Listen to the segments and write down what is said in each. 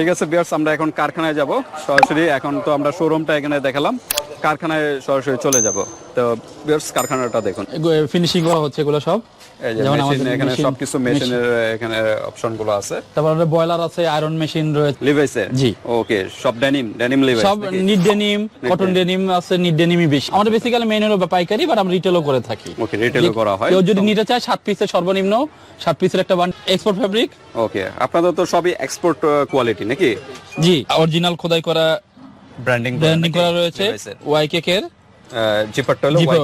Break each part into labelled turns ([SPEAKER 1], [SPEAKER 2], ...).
[SPEAKER 1] ঠিক আছে বিয়ার্স আমরা এখন কারখানায় যাব। সরাসরি এখন তো আমরা শোরুমটা এখানে দেখালাম। কারখানায় সরাসরি চলে যাব। তো বিয়ার্স কারখানাটা দেখুন।
[SPEAKER 2] ফিনিশিং করা হচ্ছে এগুলো সব। যেমন আমাদের
[SPEAKER 1] এখানে সবকিছু মেশিনের এখানে অপশনগুলো আছে।
[SPEAKER 2] তারপর বয়লার আছে আয়রন মেশিন রয়েছে
[SPEAKER 1] লিভাইসের
[SPEAKER 2] জি।
[SPEAKER 1] ওকে সব ডেনিম ডেনিম লিভাইস
[SPEAKER 2] সব নিট ডেনিম কটন ডেনিম আছে নিট ডেনিমই বেশি। আমাদের বেসিক্যালি মেইন হলো পাইকারি বাট আমরা রিটেলও করে থাকি।
[SPEAKER 1] ওকে রিটেলও করা হয়।
[SPEAKER 2] কেউ যদি নিতে চায় সাত পিসের সর্বনিম্ন সাত পিসের একটা এক্সপোর্ট ফেব্রিক
[SPEAKER 1] ওকে আপনাদের তো সবই এক্সপোর্ট কোয়ালিটি নাকি?
[SPEAKER 2] জি অরিজিনাল খোদাই করা
[SPEAKER 1] ব্র্যান্ডিং
[SPEAKER 2] ব্র্যান্ডিং করা রয়েছে ওয়াই কেকের
[SPEAKER 1] জিপারটা হলো
[SPEAKER 2] জিপার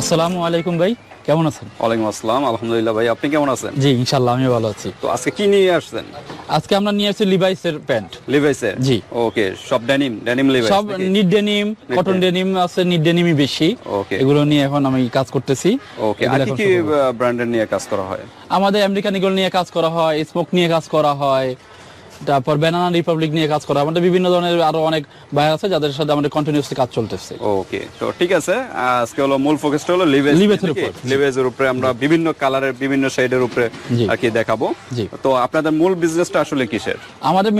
[SPEAKER 2] আসসালামু আলাইকুম ভাই কেমন আছেন?
[SPEAKER 1] ওয়ালাইকুম আসসালাম আলহামদুলিল্লাহ ভাই আপনি কেমন আছেন?
[SPEAKER 2] জি ইনশাল্লাহ আমি ভালো আছি।
[SPEAKER 1] তো আজকে কি নিয়ে আসছেন?
[SPEAKER 2] আজকে আমরা নিয়ে আসছি লিভাইসের প্যান্ট।
[SPEAKER 1] লিভাইসের
[SPEAKER 2] জি।
[SPEAKER 1] ওকে সব ডেনিম ডেনিম লিভাইস
[SPEAKER 2] সব ডেনিম কটন ডেনিম আছে ডেনিমই বেশি।
[SPEAKER 1] Okay.
[SPEAKER 2] এগুলো নিয়ে এখন আমি কাজ করতেছি।
[SPEAKER 1] ওকে আর কি কি ব্র্যান্ডের নিয়ে কাজ করা হয়?
[SPEAKER 2] আমাদের আমেরিকান ইগল নিয়ে কাজ করা হয় স্মোক নিয়ে কাজ করা হয় তারপর ব্যানানা রিপাবলিক নিয়ে কাজ করা আমাদের বিভিন্ন ধরনের আরও অনেক ভাই আছে যাদের সাথে আমাদের কন্টিনিউসলি কাজ চলতেছে।
[SPEAKER 1] ওকে তো ঠিক আছে আজকে হলো মূল ফোকাসটা হলো লিভেজ
[SPEAKER 2] লিভেজের উপর।
[SPEAKER 1] লিভেজের উপরে আমরা বিভিন্ন কালারের বিভিন্ন শেডের উপরে। আর কি দেখাবো। তো আপনাদের মূল বিজনেসটা আসলে কিসের?
[SPEAKER 2] আমাদের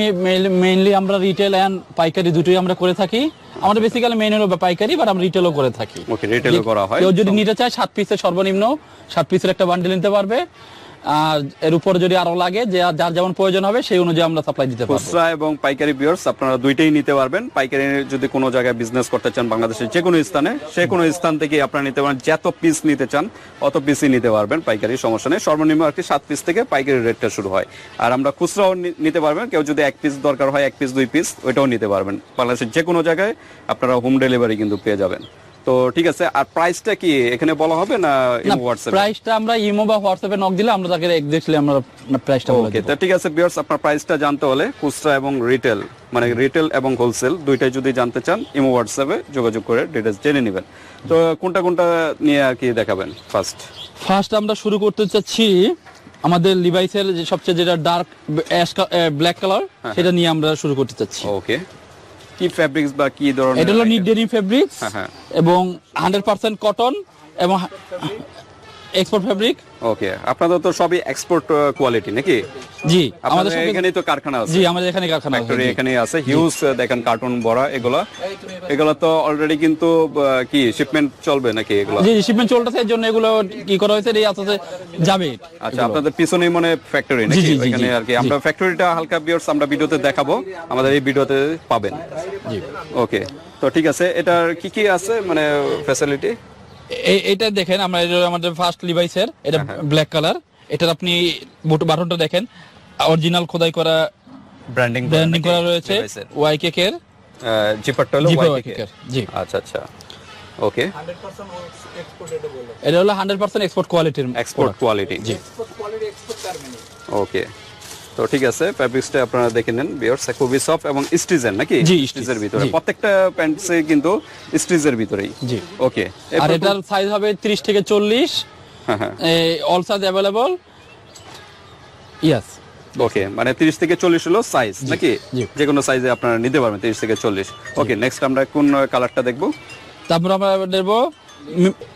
[SPEAKER 2] মেইনলি আমরা রিটেল এন্ড পাইকারি দুটোই আমরা করে থাকি। আমাদের বেসিক্যালি মেইন হলো পাইকারি বাট আমরা রিটেলও করে থাকি।
[SPEAKER 1] ওকে রিটেলও করা হয়।
[SPEAKER 2] কেউ যদি নিতে চায় সাত পিসের সর্বনিম্ন সাত পিসের একটা বান্ডেল নিতে পারবে। আর এর উপর যদি আরও লাগে যে যার যেমন প্রয়োজন হবে, সেই অনুযায়ী আমরা সাপ্লাই দিতে পারব।
[SPEAKER 1] খুচরা এবং পাইকারি বিয়ার্স আপনারা দুইটাই নিতে পারবেন। পাইকারি যদি কোনো জায়গায় বিজনেস করতে চান বাংলাদেশের যে কোনো স্থানে, সে কোনো স্থান থেকে আপনারা নিতে পারেন। যত পিস নিতে চান, অত পিসই নিতে পারবেন পাইকারি, সমস্যা নেই। সর্বনিম্ন আর কি সাত পিস থেকে পাইকারি রেটটা শুরু হয়। আর আমরা খুচরাও নিতে পারবেন। কেউ যদি এক পিস দরকার হয়, এক পিস দুই পিস ওইটাও নিতে পারবেন। বাংলাদেশের যে কোনো জায়গায় আপনারা হোম ডেলিভারি কিন্তু পেয়ে যাবেন। তো ঠিক আছে আর প্রাইসটা কি এখানে বলা হবে না
[SPEAKER 2] না
[SPEAKER 1] হোয়াটসঅ্যাপ
[SPEAKER 2] প্রাইসটা আমরা ইমো বা হোয়াটসঅ্যাপে নক দিলে আমরা তাকে এক্স্যাক্টলি আমরা প্রাইসটা বলে
[SPEAKER 1] ওকে তো ঠিক আছে বিয়ার্স আপনার প্রাইসটা জানতে হলে খুচরা এবং রিটেল মানে রিটেল এবং হোলসেল দুইটাই যদি জানতে চান ইমো হোয়াটসঅ্যাপে যোগাযোগ করে ডিটেলস জেনে নেবেন। তো কোনটা কোনটা নিয়ে আর কি দেখাবেন ফার্স্ট
[SPEAKER 2] ফার্স্ট আমরা শুরু করতে চাচ্ছি আমাদের লিভাইসের যে সবচেয়ে যেটা ডার্ক ব্ল্যাক কালার
[SPEAKER 1] হ্যাঁ,
[SPEAKER 2] সেটা নিয়ে আমরা শুরু করতে চাচ্ছি।
[SPEAKER 1] ওকে কি ফ্যাব্রিক্স বা কি ধরনের
[SPEAKER 2] এটা হলো নিট ডেনিম ফেব্রিক্স
[SPEAKER 1] হ্যাঁ, হ্যাঁ।
[SPEAKER 2] এবং হান্ড্রেড পার্সেন্ট কটন এবং এক্সপোর্ট ফেব্রিক
[SPEAKER 1] ওকে আপনাদের তো সবই এক্সপোর্ট কোয়ালিটি নাকি?
[SPEAKER 2] জি
[SPEAKER 1] আমাদের এখানেই তো কারখানা আছে।
[SPEAKER 2] জি আমাদের এখানে কারখানা
[SPEAKER 1] ফ্যাক্টরি এখানে আছে। হিউজ দেখেন কার্টুন ভরা এগুলা। এগুলা তো অলরেডি কিন্তু কি শিপমেন্ট চলবে নাকি এগুলা?
[SPEAKER 2] জি শিপমেন্ট চলতেছে এর জন্য এগুলো কি করা হয়েছে এই যাবে।
[SPEAKER 1] আচ্ছা আপনাদের পিছনেই মনে ফ্যাক্টরি নাকি? এখানে আর কি। আমরা ফ্যাক্টরিটা হালকা বিয়ার্স আমরা ভিডিওতে দেখাবো। আমাদের এই ভিডিওতে পাবেন।
[SPEAKER 2] জি।
[SPEAKER 1] ওকে তো ঠিক আছে এটার কি কি আছে মানে ফ্যাসিলিটি
[SPEAKER 2] এটা দেখেন আমরা এটা আমাদের ফার্স্ট লিভাইসের এটা
[SPEAKER 1] হ্যাঁ,
[SPEAKER 2] ব্ল্যাক কালার এটার আপনি বুট বাটনটা দেখেন অরিজিনাল খোদাই করা
[SPEAKER 1] ব্র্যান্ডিং
[SPEAKER 2] ব্র্যান্ডিং করা রয়েছে ওয়াই কেকের
[SPEAKER 1] জিপারটা হলো YKK
[SPEAKER 2] কেকের জি।
[SPEAKER 1] আচ্ছা আচ্ছা। ওকে
[SPEAKER 2] এটা হলো হান্ড্রেড পার্সেন্ট এক্সপোর্ট কোয়ালিটির
[SPEAKER 1] এক্সপোর্ট কোয়ালিটি
[SPEAKER 2] জি।
[SPEAKER 1] ওকে তো ঠিক আছে ফ্যাব্রিক্সটা আপনারা দেখে নেন বিয়ার্স খুবই সফট এবং স্টিজের নাকি
[SPEAKER 2] জি,
[SPEAKER 1] স্টিজের
[SPEAKER 2] stitch,
[SPEAKER 1] ভিতরে
[SPEAKER 2] জি।
[SPEAKER 1] প্রত্যেকটা প্যান্টসে কিন্তু স্টিজের ভিতরেই
[SPEAKER 2] জি।
[SPEAKER 1] ওকে
[SPEAKER 2] আর এটার সাইজ হবে 30 থেকে 40
[SPEAKER 1] হ্যাঁ হ্যাঁ
[SPEAKER 2] all size available yes
[SPEAKER 1] okay মানে 30 থেকে 40 হলো সাইজ নাকি
[SPEAKER 2] জি।
[SPEAKER 1] যে কোনো সাইজে আপনারা নিতে পারবেন 30 থেকে 40 ওকে নেক্সট আমরা কোন কালারটা দেখবো
[SPEAKER 2] তারপর আমরা দেবো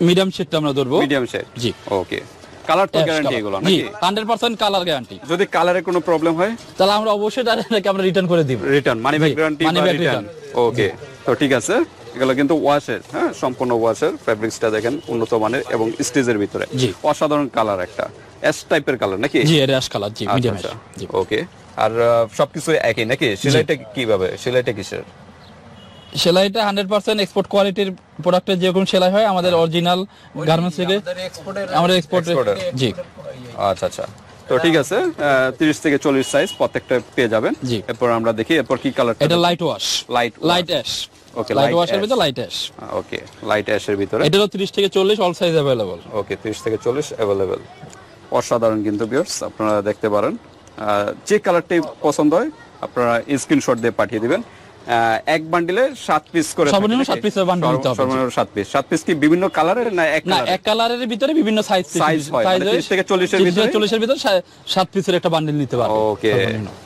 [SPEAKER 2] মিডিয়াম শেডটা আমরা ধরবো
[SPEAKER 1] মিডিয়াম শেড
[SPEAKER 2] জি
[SPEAKER 1] ওকে কালার তো গ্যারান্টি এগুলো নাকি?
[SPEAKER 2] 100% কালার গ্যারান্টি
[SPEAKER 1] যদি কালারে কোনো প্রবলেম হয়?
[SPEAKER 2] তাহলে আমরা অবশ্যই তাদেরকে আমরা রিটার্ন করে দিব।
[SPEAKER 1] Return money
[SPEAKER 2] back
[SPEAKER 1] guarantee
[SPEAKER 2] money
[SPEAKER 1] বা
[SPEAKER 2] back
[SPEAKER 1] রিটার্ন ওকে তো ঠিক আছে। এগুলো কিন্তু ওয়াশের হ্যাঁ সম্পূর্ণ ওয়াশের ফ্যাব্রিক্সটা দেখেন উন্নত মানের এবং স্টিজের ভিতরে। অসাধারণ কালার একটা। এস টাইপের কালার নাকি?
[SPEAKER 2] জি অ্যাশ কালার জি মিডিয়াম
[SPEAKER 1] আচ্ছা। ওকে আর সবকিছু একই নাকি? সেলাইটা কীভাবে? সেলাইটা কিসের?
[SPEAKER 2] সেলাইটা হান্ড্রেড পার্সেন্ট এক্সপোর্ট কোয়ালিটির প্রোডাক্টের যেরকম সেলাই হয় আমাদের অরিজিনাল গার্মেন্টস থেকে আমাদের এক্সপোর্ট
[SPEAKER 1] Exporter।
[SPEAKER 2] জি
[SPEAKER 1] আচ্ছা আচ্ছা তো ঠিক আছে তিরিশ থেকে চল্লিশ সাইজ প্রত্যেকটা পেয়ে যাবেন
[SPEAKER 2] জি।
[SPEAKER 1] এরপর আমরা দেখি এরপর কি কালার
[SPEAKER 2] এটা light wash
[SPEAKER 1] light
[SPEAKER 2] light ash
[SPEAKER 1] Okay,
[SPEAKER 2] light
[SPEAKER 1] light
[SPEAKER 2] ওয়াশের
[SPEAKER 1] ash।
[SPEAKER 2] ভিতরে লাইট অ্যাশ
[SPEAKER 1] ওকে লাইট অ্যাশের ভিতরে
[SPEAKER 2] এটারও 30 থেকে 40 অল সাইজ अवेलेबल
[SPEAKER 1] ওকে তিরিশ থেকে চল্লিশ অ্যাভেলেবেল অসাধারণ কিন্তু বিয়ার্স আপনারা দেখতে পারেন আহ, যে কালারটি পছন্দ হয় আপনারা স্ক্রিনশট দিয়ে পাঠিয়ে দিবেন এক বান্ডিলে সাত পিস করে
[SPEAKER 2] সর্বনিম্ন সাত পিসের
[SPEAKER 1] সর্ব-
[SPEAKER 2] নিতে হবে।
[SPEAKER 1] সর্বনিম্ন সাত পিস সাত পিস কি বিভিন্ন কালারের না এক
[SPEAKER 2] না এক কালারের ভিতরে বিভিন্ন সাইজ
[SPEAKER 1] Size হয়, মানে 30 থেকে 40 এর ভিতরে?
[SPEAKER 2] চল্লিশের ভিতরে সাত পিসের একটা বান্ডিল নিতে পারবে
[SPEAKER 1] ওকে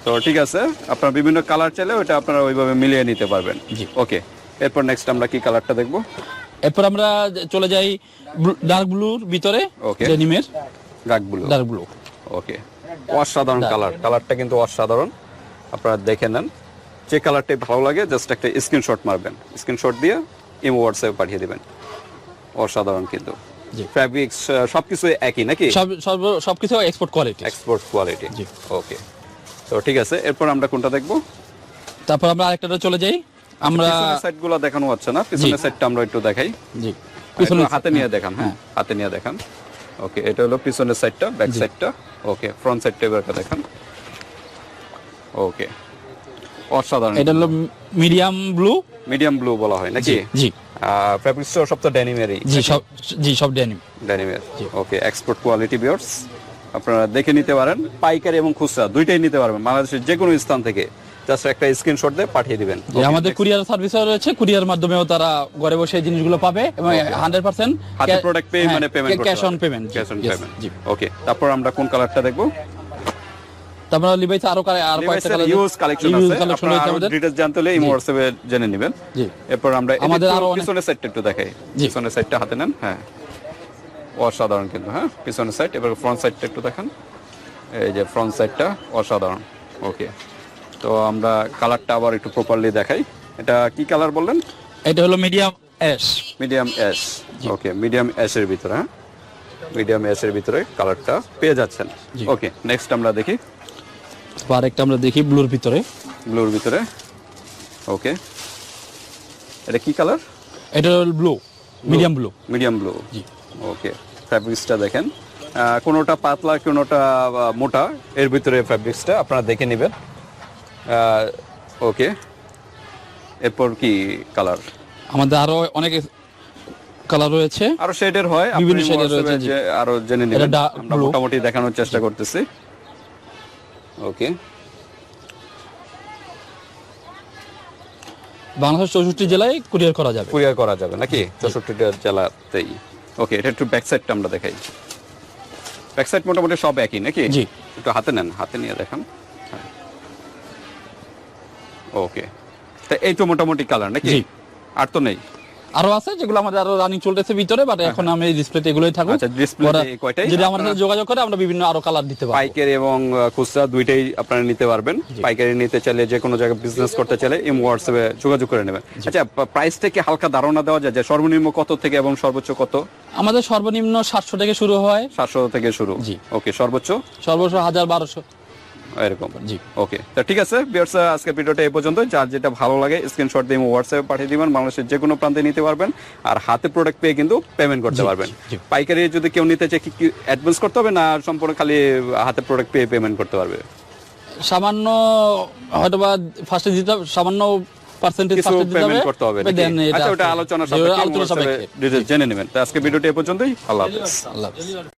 [SPEAKER 1] তো ঠিক আছে। আপনার বিভিন্ন কালার চাইলে ওটা আপনারা ওইভাবে মিলিয়ে নিতে পারবেন।
[SPEAKER 2] জি।
[SPEAKER 1] ওকে এরপর নেক্সট আমরা কি কালারটা দেখব?
[SPEAKER 2] এরপর আমরা চলে যাই ডার্ক ব্লুর ভিতরে. ডেনিমের
[SPEAKER 1] গাকগুলো
[SPEAKER 2] ডার্ক ব্লু
[SPEAKER 1] ওকে অসাধারণ কালার কালারটা কিন্তু অসাধারণ। আপনারা দেখে নেন। যে কালারটাই ভালো লাগে জাস্ট একটা স্ক্রিনশট মারবেন। স্ক্রিনশট দিয়ে ইমো হোয়াটসঅ্যাপে পাঠিয়ে দিবেন। অসাধারণ কিন্তু। ফ্যাব্রিক্স সবকিছু একই নাকি?
[SPEAKER 2] সব সব সবকিছু export
[SPEAKER 1] quality export
[SPEAKER 2] quality
[SPEAKER 1] okay তো ঠিক আছে এরপর আমরা কোনটা দেখব?
[SPEAKER 2] তারপর আমরা আরেকটাতে চলে যাই। আমরা
[SPEAKER 1] সাইডগুলো দেখানো হচ্ছে না পিছনের সাইডটা আমরা একটু দেখাই।
[SPEAKER 2] জি।
[SPEAKER 1] পিছনে হাতে নিয়ে দেখান হ্যাঁ হাতে নিয়ে দেখান। ওকে এটা হলো পিছনের সাইডটা ব্যাক সাইডটা ওকে ফ্রন্ট সাইডটা এবার দেখান। ওকে অসাধারণ।
[SPEAKER 2] এটা হলো মিডিয়াম ব্লু।
[SPEAKER 1] মিডিয়াম ব্লু বলা হয় নাকি?
[SPEAKER 2] জি
[SPEAKER 1] ফ্যাব্রিক্স সব তো ডেনিমেরই
[SPEAKER 2] জি সব জি সব ডেনিম
[SPEAKER 1] ডেনিমের ওকে এক্সপোর্ট কোয়ালিটি বিয়ার্স আপনারা দেখে নিতে পারেন পাইকারি এবং খুচরা দুইটাই নিতে পারবেন বাংলাদেশের যে কোনো স্থান থেকে। জাস্ট একটা স্ক্রিনশট দিয়ে পাঠিয়ে দিবেন।
[SPEAKER 2] আমাদের কুরিয়ার সার্ভিসও রয়েছে কুরিয়ার মাধ্যমেও তারা ঘরে বসে এই জিনিসগুলো পাবে এবং হান্ড্রেড পার্সেন্ট
[SPEAKER 1] হাতে প্রোডাক্ট পে মানে
[SPEAKER 2] payment cash on
[SPEAKER 1] payment cash on
[SPEAKER 2] payment
[SPEAKER 1] okay তারপর আমরা কোন কালারটা দেখব?
[SPEAKER 2] তারপর লিভাইস আরও আরও কয়েকটা
[SPEAKER 1] ইউজ কালেকশন আছে।
[SPEAKER 2] কালেকশন
[SPEAKER 1] আপনারা
[SPEAKER 2] আমাদের।
[SPEAKER 1] ডিটেইলস জানতে হলে ইমো হোয়াটসঅ্যাপে জেনে নেবেন।
[SPEAKER 2] জি।
[SPEAKER 1] এরপর আমরা
[SPEAKER 2] আমাদের
[SPEAKER 1] আরও
[SPEAKER 2] আরও
[SPEAKER 1] পিছনের সাইডটা একটু দেখাই। পিছনের সাইডটা হাতে নেন হ্যাঁ। অসাধারণ কিন্তু হ্যাঁ। পিছনের সাইড এবার ফ্রন্ট সাইডটা একটু দেখান। এই যে ফ্রন্ট সাইডটা অসাধারণ। ওকে তো আমরা কালারটা আবার একটু প্রপারলি দেখাই। এটা কি কালার বললেন?
[SPEAKER 2] এটা হলো medium ash
[SPEAKER 1] medium ash okay medium অ্যাশের ভিতরে হ্যাঁ। মিডিয়াম অ্যাশের ভিতরে কালারটা পেয়ে যাচ্ছেন। ওকে নেক্সট আমরা দেখি।
[SPEAKER 2] আমরা দেখি ব্লুর ভিতরে।
[SPEAKER 1] ব্লুর ভিতরে। ওকে। এটা কি কালার?
[SPEAKER 2] এটা blue medium blue.
[SPEAKER 1] Medium blue.
[SPEAKER 2] জি।
[SPEAKER 1] ওকে। ফ্যাব্রিক্সটা দেখেন। কোনোটা পাতলা কোনোটা মোটা এর ভিতরে ফ্যাব্রিক্সটা আপনারা দেখে নেবেন। ওকে। এরপর কি কালার?
[SPEAKER 2] আমাদের আরও অনেক কালার রয়েছে।
[SPEAKER 1] আরও শেডের হয়।
[SPEAKER 2] বিভিন্ন shade রয়েছে,
[SPEAKER 1] যে আরও জেনে নেবেন। আমরা মোটামুটি দেখানোর চেষ্টা করতেছি। ওকে।
[SPEAKER 2] বাংলাদেশ চৌষট্টি জেলায় কুরিয়ার করা যাবে।
[SPEAKER 1] কুরিয়ার করা যাবে নাকি? চৌষট্টিটা জেলাতেই। ওকে এটা একটু ব্যাক সাইডটা আমরা দেখাই। ব্যাক সাইড মোটামুটি সব একই নাকি?
[SPEAKER 2] জি।
[SPEAKER 1] একটু হাতে নেন হাতে নিয়ে দেখান। ওকে। তা এই তো মোটামুটি কালার নাকি? আর তো নেই?
[SPEAKER 2] আরও আছে যেগুলো আমাদের আরও রানিং চলতেছে ভিতরে বাট এখন আমি ডিসপ্লেতে এগুলোই থাকব
[SPEAKER 1] আচ্ছা, display তে
[SPEAKER 2] ওরা-
[SPEAKER 1] এই কয়টাই?
[SPEAKER 2] যদি আমাদের যোগাযোগ করে আমরা বিভিন্ন আরও কালার দিতে পারব।
[SPEAKER 1] পাইকারি এবং খুচরা দুইটাই আপনারা নিতে পারবেন। পাইকারি নিতে চাইলে যে কোনো জায়গায় বিজনেস করতে চাইলে ইম হোয়াটসঅ্যাপে যোগাযোগ করে নেবেন। আচ্ছা প্রাইসটা কি হালকা ধারণা দেওয়া যায় যে সর্বনিম্ন কত থেকে এবং সর্বোচ্চ কত?
[SPEAKER 2] আমাদের সর্বনিম্ন সাতশো থেকে শুরু হয়।
[SPEAKER 1] সাতশো থেকে শুরু।
[SPEAKER 2] জি।
[SPEAKER 1] ওকে সর্বোচ্চ?
[SPEAKER 2] সর্বোচ্চ হাজার বারোশো।
[SPEAKER 1] এরকম।
[SPEAKER 2] জি
[SPEAKER 1] ওকে। তো ঠিক আছে বিয়ার্স আজকে ভিডিওটা এই পর্যন্ত যার যেটা ভালো লাগে স্ক্রিনশট দিয়ে হোয়াটসঅ্যাপে পাঠিয়ে দিবেন। বাংলাদেশের যে কোনো প্রান্তে নিতে পারবেন। আর হাতে প্রোডাক্ট পেয়ে কিন্তু পেমেন্ট করতে পারবেন। পাইকারি যদি কেউ নিতে চায় কি কি অ্যাডভান্স করতে হবে না সম্পূর্ণ খালি হাতে প্রোডাক্ট পেয়ে পেমেন্ট করতে পারবে?
[SPEAKER 2] সামান্য হয়তো বা ফার্স্টে দিতে সামান্য পার্সেন্টেজ
[SPEAKER 1] পেমেন্ট করতে হবে আচ্ছা ওটা আলোচনা সাপেক্ষে জেনে নেবেন। তো আজকে ভিডিওটি এই পর্যন্তই। আল্লাহ হাফেজ।
[SPEAKER 2] আল্লাহ হাফেজ।